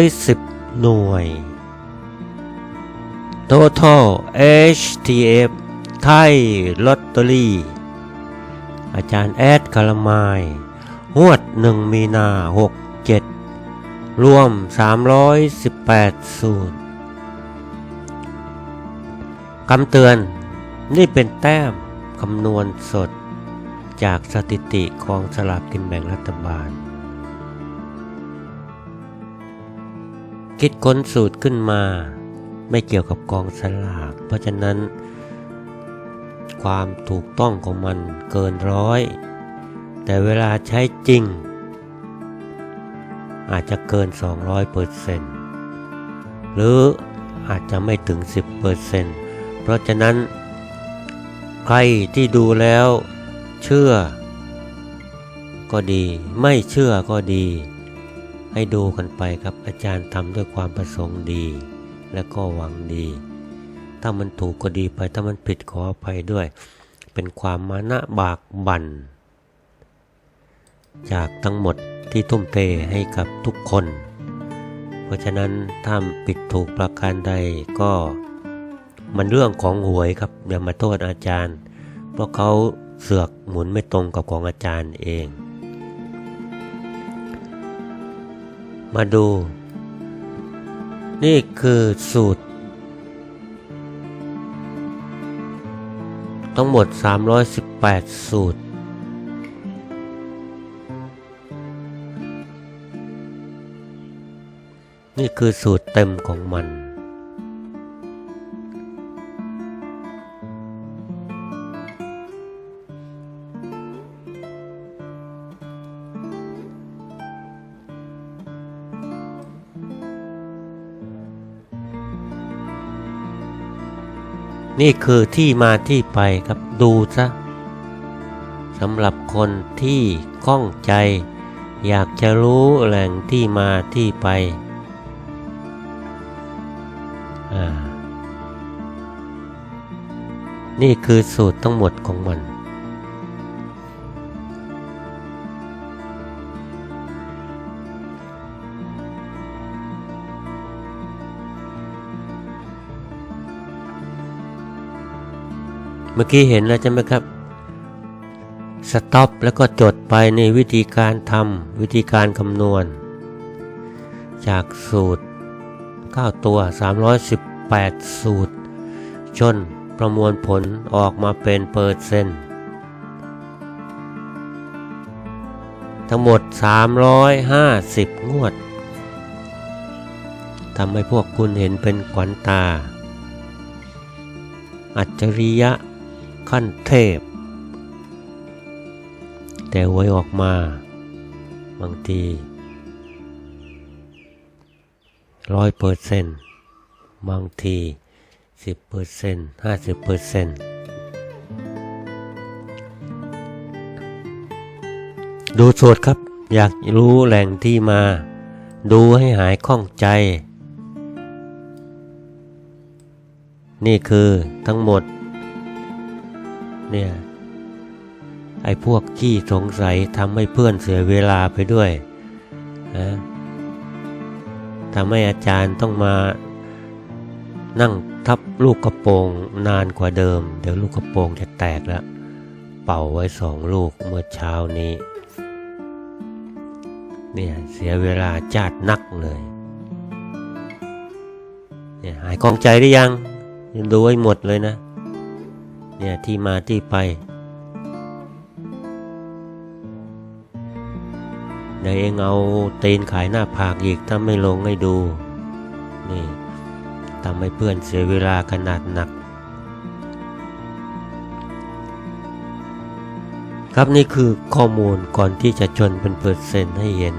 310 หน่วย Total HTF ไทยลอตเตอรี่ อาจารย์แอดคาลามายหวด1มีนา 67 รวม 318 สูตรคำเตือน นี่เป็นแต้มคำนวณสดจากสถิติของสลากกินแบ่งรัฐบาล คิดค้นสูตรขึ้นมา ไม่เกี่ยวกับกองสลาก เพราะฉะนั้น ความถูกต้องของมันเกินร้อย แต่เวลาใช้จริง อาจจะเกิน 200เปอร์เซนต์หรืออาจจะไม่ถึง 10เปอร์เซนต์เพราะฉะนั้น ใครที่ดูแล้วเชื่อก็ดี ไม่เชื่อก็ดี ให้ดูกันไปครับอาจารย์ทำด้วยความประสงค์ดี และก็หวังดี ถ้ามันถูกก็ดีไปถ้ามันผิดขออภัยด้วย เป็นความมานะบากบั่นจากทั้งหมดที่ทุ่มเทให้กับทุกคน เพราะฉะนั้นถ้าผิดถูกประการใดก็มันเรื่องของหวยครับอย่ามาโทษอาจารย์ เพราะเขาเสือกหมุนไม่ตรงกับของอาจารย์เอง มาดู นี่คือสูตร ทั้งหมด 318 สูตร นี่คือสูตรเต็มของมัน นี่คือที่มาที่ไปครับดูซะสำหรับคนที่ข้องใจ อยากจะรู้แหล่งที่มาที่ไป นี่คือสูตรทั้งหมดของมัน เมื่อกี้เห็นแล้วใช่ไหมครับสต็อปแล้วก็จดไปในวิธีการทำวิธีการคำนวณ จากสูตร 9 ตัว 318 สูตรจนประมวลผลออกมาเป็นเปอร์เซ็นต์ทั้งหมด 350 งวดทำให้พวกคุณเห็นเป็นขวัญตา อัจฉริยะ ขั้นเทพ แต่ไว้ออกมา บางทีร้อยเปอร์เซนต์บางทีสิบเปอร์เซนต์ห้าสิบเปอร์เซนต์ดูสดครับ อยากรู้แหล่งที่มา ดูให้หายข้องใจ นี่คือทั้งหมด เนี่ยไอ้พวกขี้สงสัยทำให้เพื่อนเสียเวลาไปด้วยนะทำให้อาจารย์ต้องมานั่งทับลูกกระโปรงนานกว่าเดิม เดี๋ยวลูกกระโปรงจะแตกแล้ว เป่าไว้สองลูกเมื่อเช้านี้ เนี่ยเสียเวลาจาดนักเลยเนี่ยหายกองใจได้ยังดูให้หมดเลยนะ เนี่ยที่มาที่ไปเดี๋ยเองเอาเตีนขายหน้าผากอีกถ้าไม่ลงให้ดู นี่ทำให้เพื่อนเสียเวลาขนาดหนัก ครับนี่คือข้อมูลก่อนที่จะชนเป็นเปอร์เซ็นต์ให้เห็น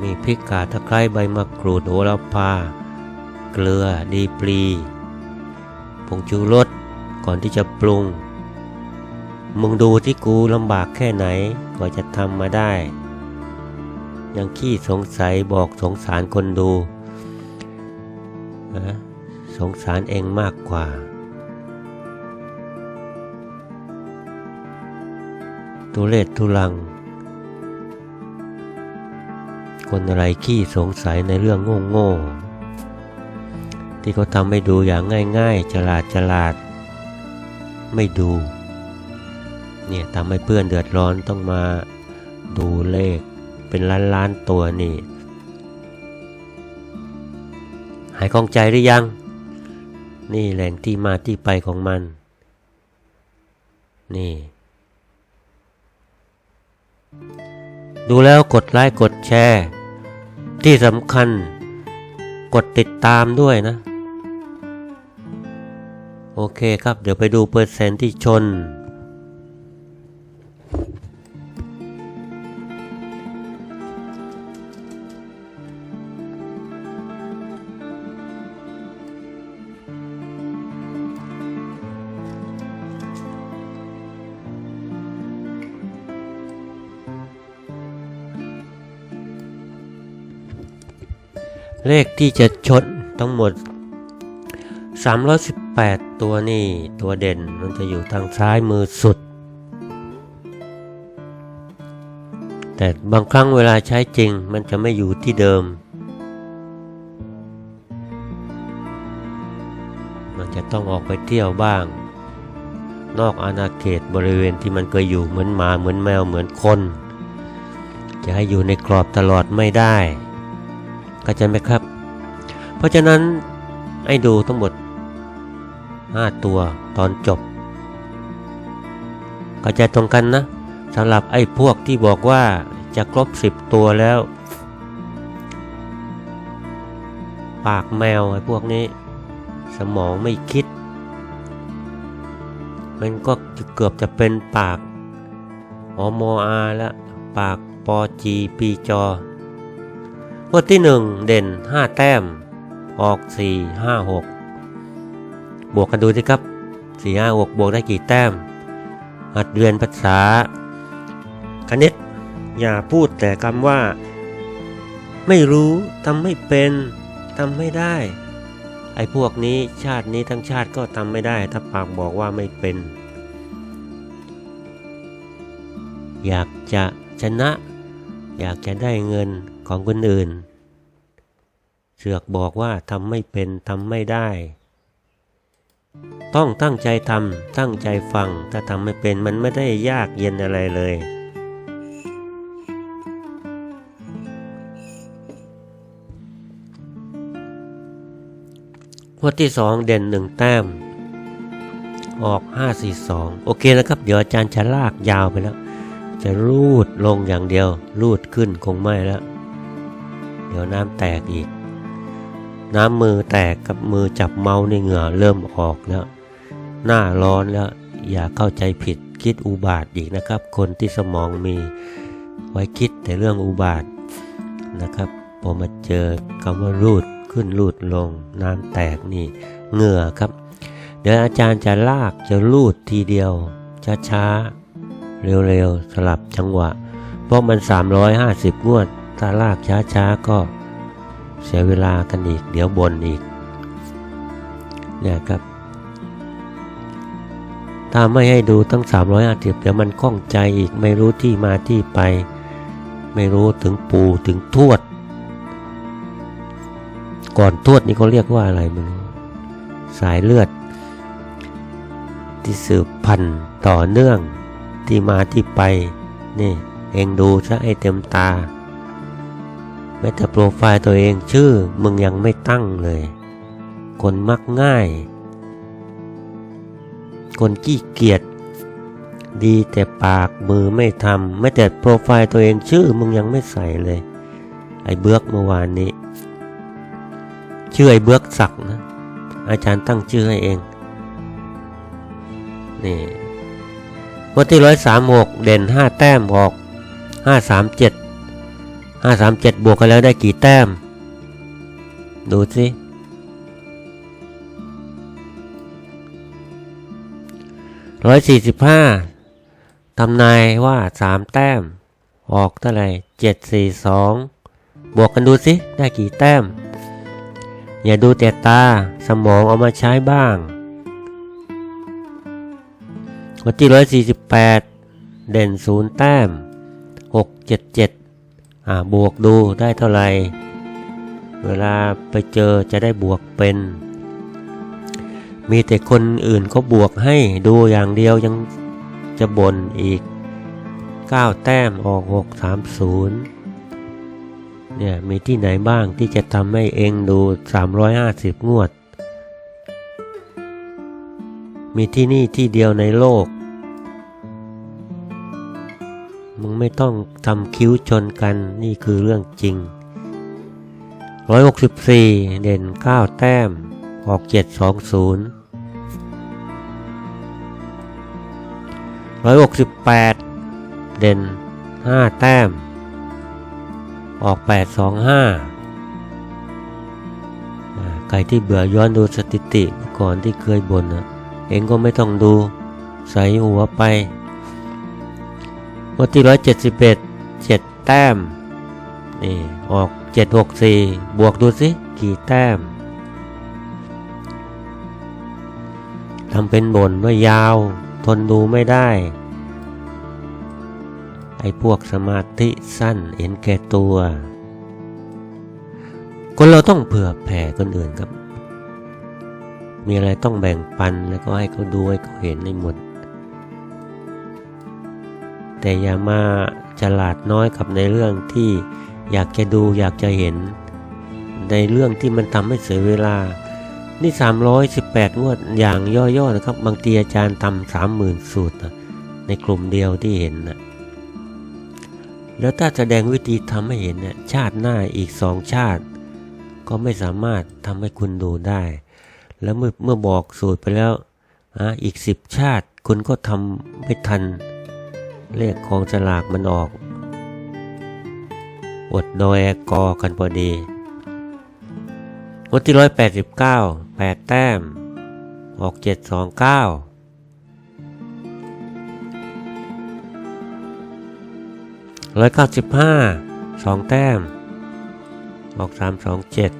มีพริกกาตะไคร้ใบมะกรูดโหระพา เกลือ ดีปรีผงชูรสก่อนที่จะปรุง มึงดูที่กูลำบากแค่ไหนกว่าจะทำมาได้ ยังขี้สงสัยบอกสงสารคนดูนะสงสารเองมากกว่าตุเลศทุลัง คนอะไรขี้สงสัยในเรื่องโง่ๆ ที่เขาทำให้ดูอย่างง่ายๆ ฉลาดฉลาด ไม่ดู เนี่ยทำให้เพื่อนเดือดร้อนต้องมาดูเลขเป็นล้านล้านตัวนี่ หายคล่องใจหรือยัง นี่แหล่งที่มาที่ไปของมัน นี่ ดูแล้วกดไลค์กดแชร์ ที่สำคัญกดติดตามด้วยนะ โอเคครับ เดี๋ยวไปดูเปอร์เซ็นต์ที่ชน เลขที่จะชนทั้งหมด 8 ตัวนี่ตัวเด่นมันจะอยู่ทางซ้ายมือสุด แต่บางครั้งเวลาใช้จริงมันจะไม่อยู่ที่เดิม มันจะต้องออกไปเที่ยวบ้าง นอกอาณาเขตบริเวณที่มันเคยอยู่เหมือนหมาเหมือนแมวเหมือนคน จะให้อยู่ในกรอบตลอดไม่ได้เข้าใจไหมครับ เพราะฉะนั้นให้ดูทั้งหมด 5 ตัวตอนจบเข้าใจตรงกันนะสำหรับไอ้พวกที่บอกว่าจะครบ 10 ตัวแล้ว ปากแมวไอ้พวกนี้ สมองไม่คิด มันก็เกือบจะเป็นปากอมอาล้วปากปอจีปีจอวดที่หนึ่งเด่นห้าแต้ม ออกสี่ห้าหก บวกกันดูสิครับสี่ห้าหกบวกได้กี่แต้ม หัดเรียนภาษา คณิต อย่าพูดแต่คำว่า ไม่รู้ทำไม่เป็นทำไม่ได้ ไอ้พวกนี้ชาตินี้ทั้งชาติก็ทำไม่ได้ ถ้าปากบอกว่าไม่เป็น อยากจะชนะ อยากจะได้เงินของคนอื่น เสือกบอกว่าทำไม่เป็นทำไม่ได้ ต้องตั้งใจทำตั้งใจฟัง ถ้าทำไม่เป็นมันไม่ได้ยากเย็นอะไรเลยงวดที่สองเด่นหนึ่งแต้ม ออก 5 4 2 โอเคนะครับ เดี๋ยวอาจารย์จะลากยาวไปแล้ว จะรูดลงอย่างเดียว รูดขึ้นคงไม่แล้ว เดี๋ยวน้ำแตกอีก น้ำมือแตกกับมือจับเมาส์ในเหงื่อเริ่มออกแล้ว หน้าร้อนแล้ว อย่าเข้าใจผิดคิดอุบาทอีกนะครับ คนที่สมองมีไว้คิดแต่เรื่องอุบาทนะครับพอมาเจอคำว่ารูดขึ้นรูดลงน้ำแตกนี่เหงื่อครับ เดี๋ยวอาจารย์จะลากจะรูดทีเดียว ช้าๆ เร็วๆ สลับจังหวะ เพราะมัน 350 งวด ถ้าลากช้าๆ ก็ เสียเวลากันอีก เดี๋ยวบนอีกเนี่ยครับ ถ้าไม่ให้ดูทั้ง 350 เดี๋ยวมันข้องใจอีกไม่รู้ที่มาที่ไป ไม่รู้ถึงปู่ถึงทวด ก่อนทวดนี่เขาเรียกว่าอะไรไมันสายเลือด ที่สืบพันธุ์ต่อเนื่องที่มาที่ไป นี่เองดูซะให้เต็มตา ม้แต่โปรไฟล์ตัวเองชื่อมึงยังไม่ตั้งเลย คนมักง่าย คนขี้เกียจดีแต่ปากมือไม่ทำไม่แต่โปรไฟล์ตัวเองชื่อมึงยังไม่ใส่เลย ไอ้เบือกเมื่อวานนี้ ชื่อไอ้เบือกศักดิ์นะ อาจารย์ตั้งชื่อให้เอง นี่วันที่ร้อยสามหกเด่นห้าแต้มออกห้าสามเจ็ด ห้าสามเจ็ดบวกกันแล้วได้กี่แต้ม ดูสิร้อยสี่สิบห้าทำนายว่าสามแต้ม ออกเท่าไหร่เจ็ดสี่สองบวกกันดูสิ ได้กี่แต้ม อย่าดูแต่ตาสมองเอามาใช้บ้าง วันที่ร้อยสี่สิบแปดเด่นศูนย์แต้มหกเจ็ดเจ็ด บวกดูได้เท่าไหร่ เวลาไปเจอจะได้บวกเป็น มีแต่คนอื่นเขาบวกให้ดูอย่างเดียวยังจะบ่นอีก 9 แต้มออก 630 เนี่ยมีที่ไหนบ้างที่จะทำให้เองดู 350 งวด มีที่นี่ที่เดียวในโลก มึงไม่ต้องทำคิ้วชนกันนี่คือเรื่องจริง 164 เด่น 9 แต้ม ออก 720 168 เด่น 5 แต้ม ออก 825อ่าใครที่เบื่อย้อนดูสถิติเมื่อก่อนที่เคยบ่นเองก็ไม่ต้องดู ใส่หัวไป วันที่171 7แต้มนี่ออก764บวกดูสิกี่แต้มทำเป็นบ่นว่ายาว ทนดูไม่ได้ ไอ้พวกสมาธิสั้นเห็นแก่ตัว คนเราต้องเผื่อแผ่คนอื่นครับ มีอะไรต้องแบ่งปันแล้วก็ให้เขาดูให้เขาเห็นในหมด แต่อย่ามาฉลาดน้อยกับในเรื่องที่อยากจะดูอยากจะเห็น ในเรื่องที่มันทำให้เสียเวลา นี่ 318 งวดอย่างย่อๆนะครับ บางทีอาจารย์ทำสามหมื่นสูตรนะในกลุ่มเดียวที่เห็นนะแล้วถ้าแสดงวิธีทำให้เห็นเนี่ยชาติหน้าอีกสองชาติ ก็ไม่สามารถทำให้คุณดูได้ แล้วเมื่อเมื่อบอกสูตรไปแล้วอะอีกสิบชาติคุณก็ทำไม่ทัน เลขของสลากมันออก อดโดยกอกันพอดีวันที่ร้อยแปดสิบเก้าแปดแต้ม ออกเจ็ดสองเก้าร้อยเก้าสิบห้าสองแต้ม ออกสามสองเจ็ด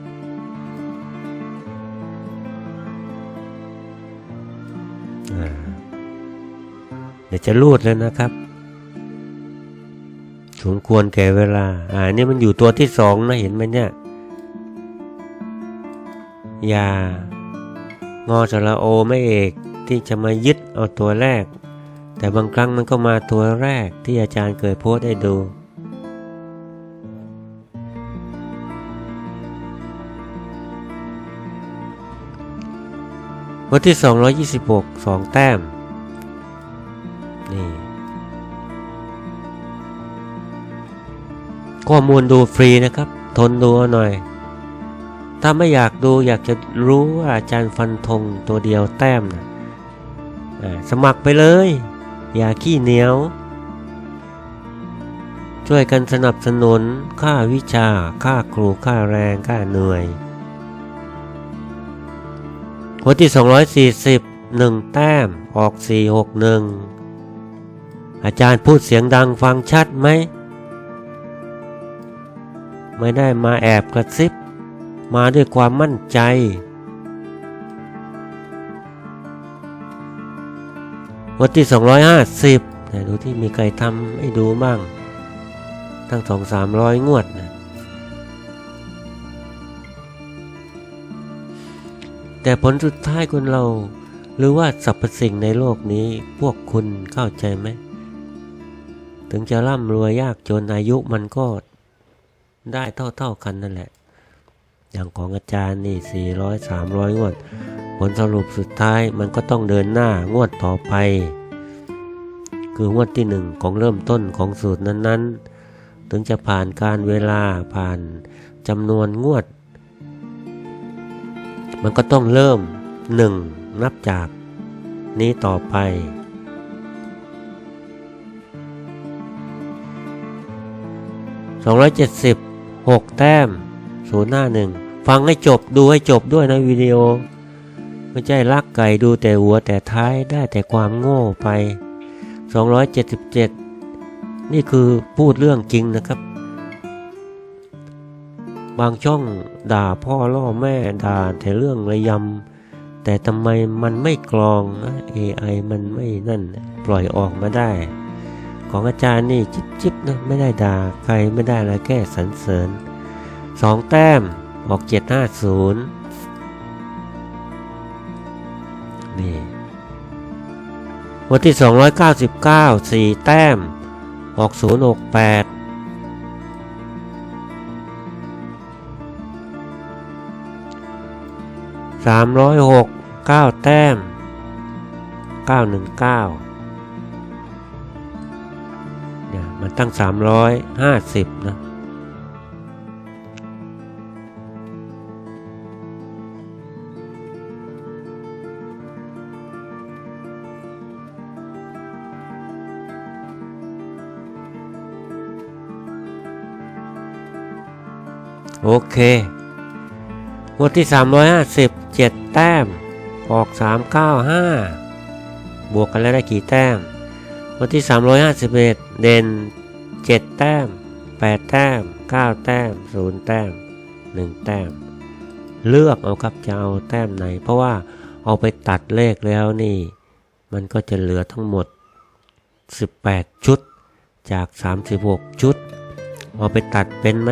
เดี๋ยวจะรูดแล้วนะครับ สมควรแก่เวลา อ่านี่มันอยู่ตัวที่สองนะเห็นไหมเนี่ยยางอสระโอไม่เอกที่จะมายึดเอาตัวแรก แต่บางครั้งมันก็มาตัวแรกที่อาจารย์เคยโพสให้ดูวันที่ 226 2 แต้ม นี่ ข้อมูลดูฟรีนะครับ ทนดูหน่อย ถ้าไม่อยากดูอยากจะรู้ว่าอาจารย์ฟันธงตัวเดียวแต้มนะสมัครไปเลย อย่าขี้เหนียว ช่วยกันสนับสนุนค่าวิชา ค่าครู ค่าแรง ค่าเหนื่อยหัวที่ 240 1 แต้ม ออก 461 อาจารย์พูดเสียงดังฟังชัดไหม ไม่ได้มาแอบกระซิบ มาด้วยความมั่นใจ วันที่ 250แต่ดูที่มีใครทำให้ดูบ้างตั้งสองสามร้อยงวดนะแต่ผลสุดท้ายคนเราหรือว่าสรรพสิ่งในโลกนี้พวกคุณเข้าใจไหม ถึงจะร่ำรวยยากจนอายุมันก็ ได้เท่าๆกันนั่นแหละ อย่างของอาจารย์นี่ 400 300 งวด ผลสรุปสุดท้ายมันก็ต้องเดินหน้างวดต่อไป คืองวดที่หนึ่งของเริ่มต้นของสูตรนั้นๆ ถึงจะผ่านการเวลาผ่านจำนวนงวด มันก็ต้องเริ่มหนึ่งนับจากนี้ต่อไป270 6 แต้ม051ฟังให้จบดูให้จบด้วยนะวิดีโอ ไม่ใช่ลักไก่ดูแต่หัวแต่ท้ายได้แต่ความโง่ไป 277 นี่คือพูดเรื่องจริงนะครับ บางช่องด่าพ่อล่อแม่ด่าแต่เรื่องระยำแต่ทำไมมันไม่กรองนะ AI มันไม่นั่นปล่อยออกมาได้ ของอาจารย์นี่จิ๊บจิบนะไม่ได้ด่าใครไม่ได้อะไรแค่สรรเสริญสองแต้มออกเจ็ดห้าศูนย์นี่วันที่ 299 4 แต้ม ออก 068 306 9 แต้มเก้าหนึ่งเก้า ตั้งสามร้อยห้าสิบนะโอเคงวดที่ 350 7 แต้ม ออก 395 บวกกันแล้วได้กี่แต้มงวดที่ 351 เด่น 7 แต้ม 8 แต้ม 9 แต้ม 0 แต้ม 1 แต้ม เลือกเอาครับจะเอาแต้มไหน เพราะว่าเอาไปตัดเลขแล้วนี่ มันก็จะเหลือทั้งหมด 18 ชุดจาก 36 ชุด เอาไปตัดเป็นไหม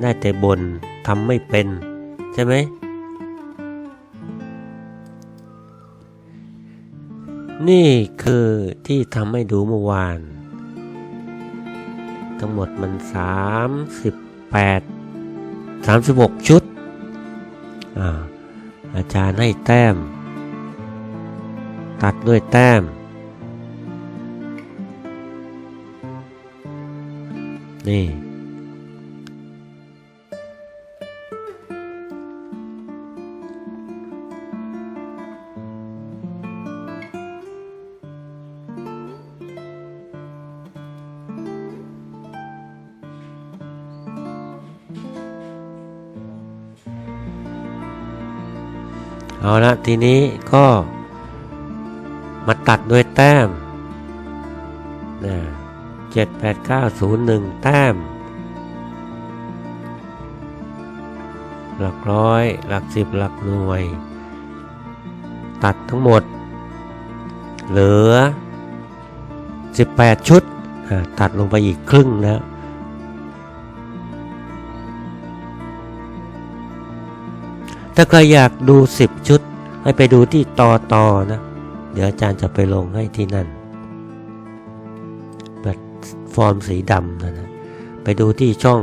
ได้แต่บนทำไม่เป็น ใช่ไหมนี่คือที่ทำให้ดูเมื่อวาน ทั้งหมดมัน 38 36 ชุดอาอาจารย์ให้แต้ม ตัดด้วยแต้ม นี่ เอาละทีนี้ก็มาตัดด้วยแต้มนะเจ็ดแปดเก้าศูนย์หนึ่งแต้ม หลักร้อย หลักสิบหลักหน่วย ตัดทั้งหมด เหลือ 18 ชุด ตัดลงไปอีกครึ่งแล้ว ถ้าใครอยากดู 10 ชุด ให้ไปดูที่ตอตอนะ เดี๋ยวอาจารย์จะไปลงให้ที่นั่นแบบฟอร์มสีดำนะนะ ไปดูที่ช่อง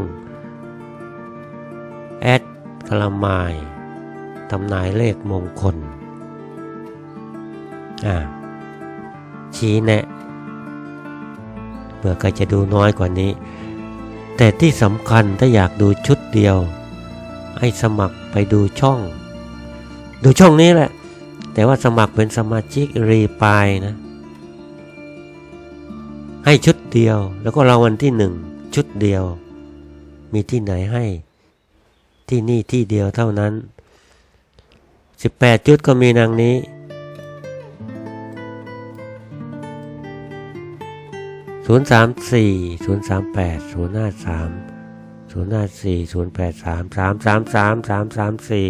แอดกละมายทำนายเลขมงคล อ่า ชี้แนะเผื่อใครจะดูน้อยกว่านี้ แต่ที่สำคัญถ้าอยากดูชุดเดียว ให้สมัครไปดูช่อง ดูช่องนี้แหละ แต่ว่าสมัครเป็นสมาชิกรีปายนะ ให้ชุดเดียว แล้วก็รางวัลที่หนึ่งชุดเดียว มีที่ไหนให้ ที่นี่ที่เดียวเท่านั้น 18จุดก็มีนางนี้ศูนย์สามสี่ศูนย์สามแปด ศูนย์ห้าสามศูนย์ห้าสี่ศูนย์แปดสามสามสามสามสามสามสี่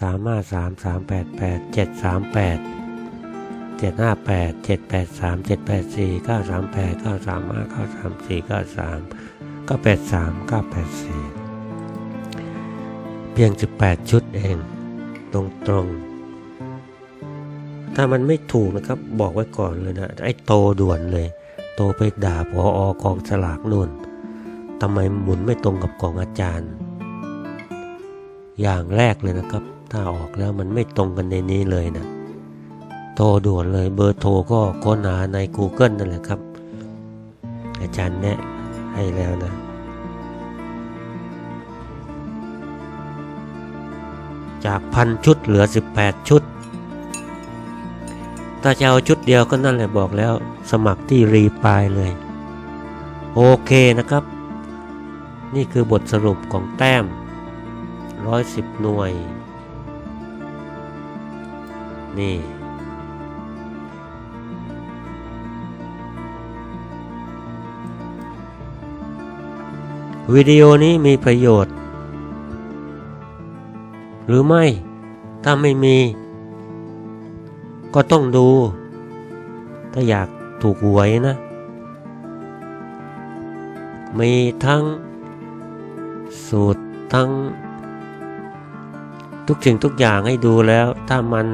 สามห้าสามสามแปดแปดเจ็ดสามแปดเจ็ดห้าแปดเจ็ดแปดสามเจ็ดแปดสี่เก้าสามแปดเก้าสามห้าเก้าสามสี่เก้าสามเก้าแปดสามเก้าแปดสี่เพียงสิบแปดชุดเอง ตรงตรงถ้ามันไม่ถูกนะครับบอกไว้ก่อนเลยนะ ไอ้โตด่วนเลย โตไปด่าพออกองสลากนู่น ทำไมหมุนไม่ตรงกับกองอาจารย์ อย่างแรกเลยนะครับ ถ้าออกแล้วมันไม่ตรงกันในนี้เลยนะโทรด่วนเลยเบอร์โทรก็ค้นหาใน Google นั่นแหละครับ อาจารย์แนะให้แล้วนะจากพันชุดเหลือ 18 ชุด ถ้าจะเอาชุดเดียวก็นั่นแหละบอกแล้ว สมัครที่รีปลายเลย โอเคนะครับ นี่คือบทสรุปของแต้ม 110 หน่วย นี่ วิดีโอนี้มีประโยชน์ หรือไม่ ถ้าไม่มี ก็ต้องดู ถ้าอยากถูกหวยนะ มีทั้ง สูตรทั้ง ทุกสิ่งทุกอย่างให้ดูแล้ว ถ้ามัน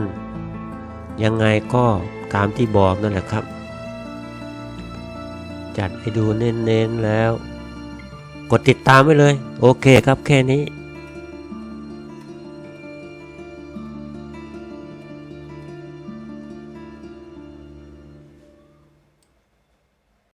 ยังไงก็ตามที่บอกนั่นแหละครับ จัดให้ดูเน้นๆแล้ว กดติดตามไว้เลย โอเคครับแค่นี้